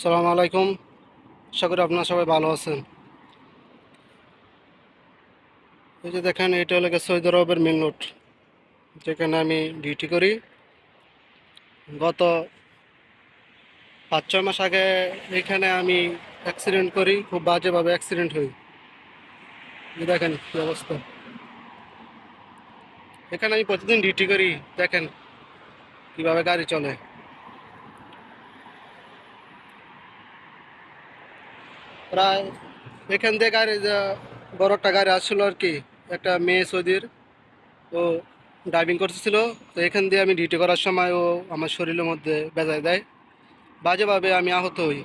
সালাম আলাইকুম। আশা করি আপনারা সবাই ভালো আছেন। এই যে দেখেন, এটা হলো সৌদি আরবের মেন রোড যেখানে আমি ডিউটি করি। গত পাঁচ ছয় মাস আগে এখানে আমি অ্যাক্সিডেন্ট করি, খুব বাজেভাবে অ্যাক্সিডেন্ট হই। দেখেন কি অবস্থা। এখানে আমি প্রতিদিন ডিউটি করি, দেখেন কীভাবে গাড়ি চলে। প্রায় এখান দিয়ে গাড়ি বড় একটা গাড়ি আসছিল আর কি, একটা মেয়ে সৌদির, ও ড্রাইভিং করতেছিল। তো এখান দিয়ে আমি ডিউটি করার সময় ও আমার শরীরের মধ্যে বেজায় দেয়। বাজেভাবে আমি আহত হই।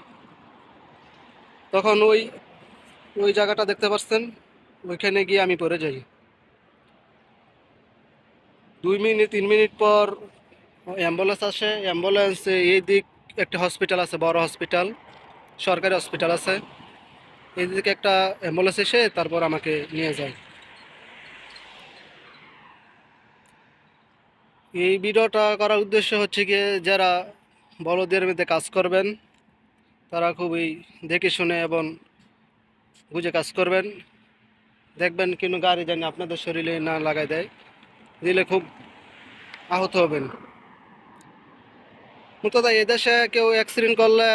তখন ওই ওই জায়গাটা দেখতে পাচ্ছেন, ওইখানে গিয়ে আমি পড়ে যাই। দুই মিনিট, তিন মিনিট পর অ্যাম্বুলেন্স আসে। অ্যাম্বুলেন্সে এই দিক একটা হসপিটাল আছে, বড় হসপিটাল সরকারি হসপিটাল আছে। এদিকে একটা অ্যাম্বুলেন্স এসে তারপর আমাকে নিয়ে যায়। এই ভিডিওটা করার উদ্দেশ্য হচ্ছে গিয়ে যারা বলদের মধ্যে কাজ করবেন, তারা খুবই দেখে শুনে এবং বুঝে কাজ করবেন। দেখবেন কিন্তু গাড়ি জানি আপনাদের শরীরে না লাগাই দেয়, দিলে খুব আহত হবেন। মূলত এদেশে কেউ অ্যাক্সিডেন্ট করলে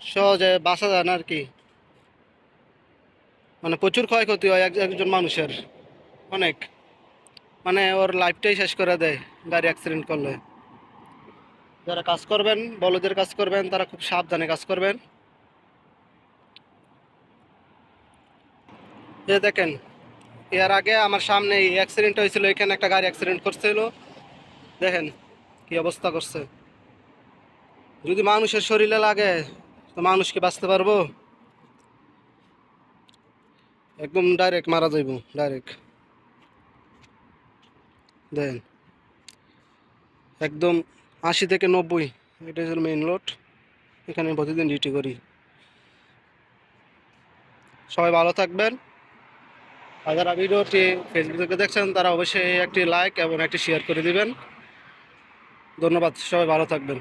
সহজে বাঁচা যায় না আর কি। মানে প্রচুর ক্ষয়ক্ষতি হয় এক- একজন মানুষের। অনেক। মানে ওর লাইফটাই শেষ করে দেয় গাড়ি অ্যাক্সিডেন্ট করলে। যারা কাজ করবেন বলদের কাজ করবেন, তারা খুব সাবধানে কাজ করবেন। এ দেখেন, এর আগে আমার সামনে এই অ্যাক্সিডেন্ট হয়েছিল, এখানে একটা গাড়ি অ্যাক্সিডেন্ট করছিল। দেখেন কি অবস্থা করছে। যদি মানুষের শরীরে লাগে, তো মানুষ কি বাঁচতে পারব। একদম ডাইরেক্ট মারা যাইব ডাইরেক্ট দেন। একদম আশি থেকে নব্বই, এটা হচ্ছে মেইন রোড এখানে প্রতিদিন ডিউটি করি। সবাই ভালো থাকবেন। আর যারা ভিডিওটি ফেসবুক দেখছেন, তারা অবশ্যই একটি লাইক এবং একটি শেয়ার করে দিবেন। ধন্যবাদ, সবাই ভালো থাকবেন।